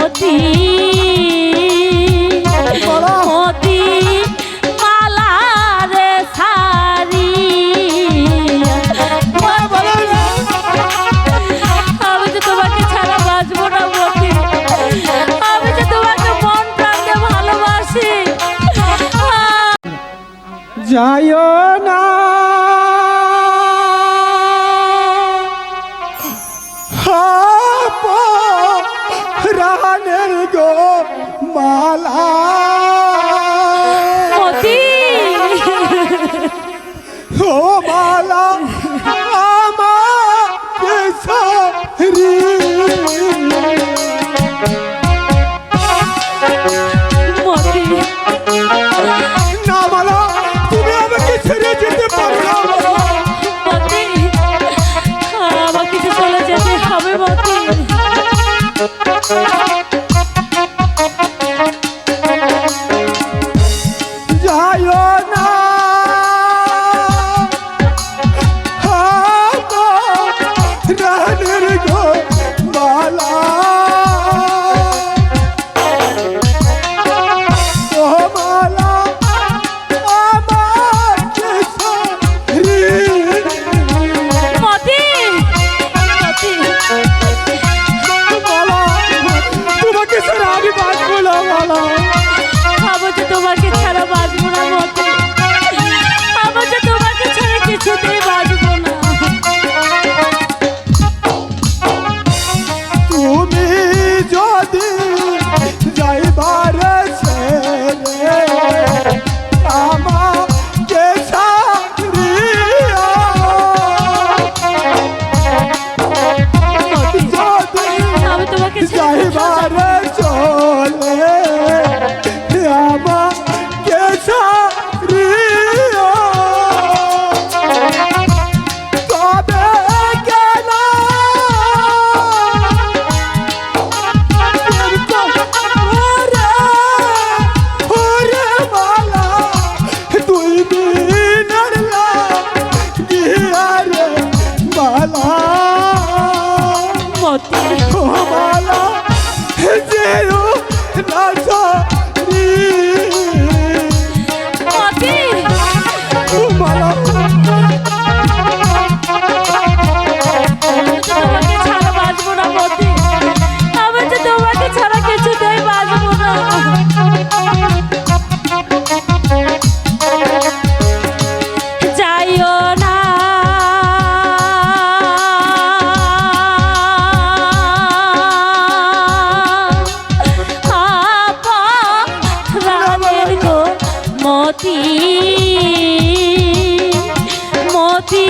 মতি। মতি মালারে সারি। আমি যে তোমাকে ছাড়া বাঁচবো না মতি। আমি যাইও না তোমালা আমার সারি মালা যে মতি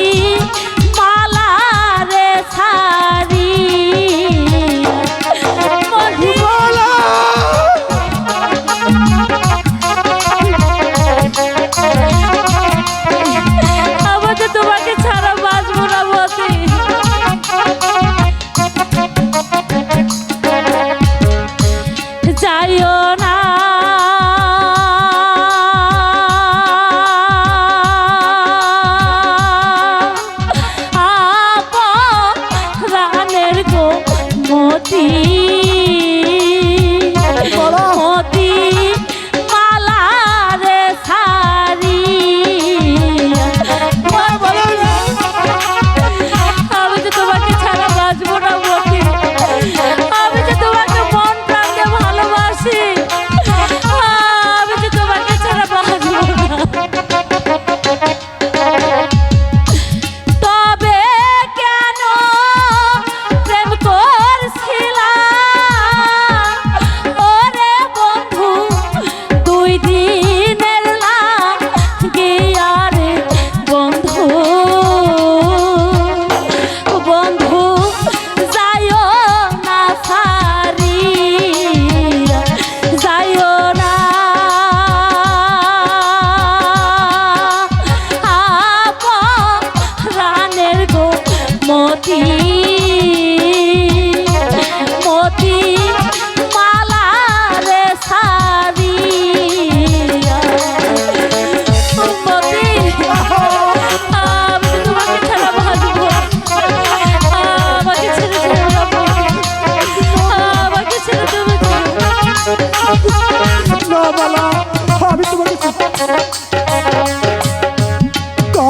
see.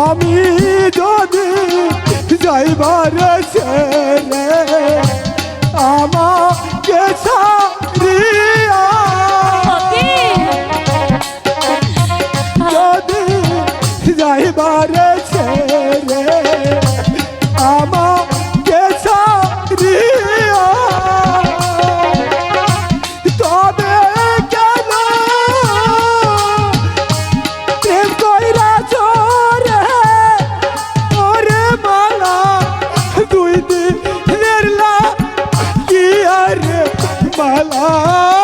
আমি যদি যাইবার ছেড়ে আমাকে ছাড়িয়া যদি যাইবার ছেড়ে আমাকে Oh.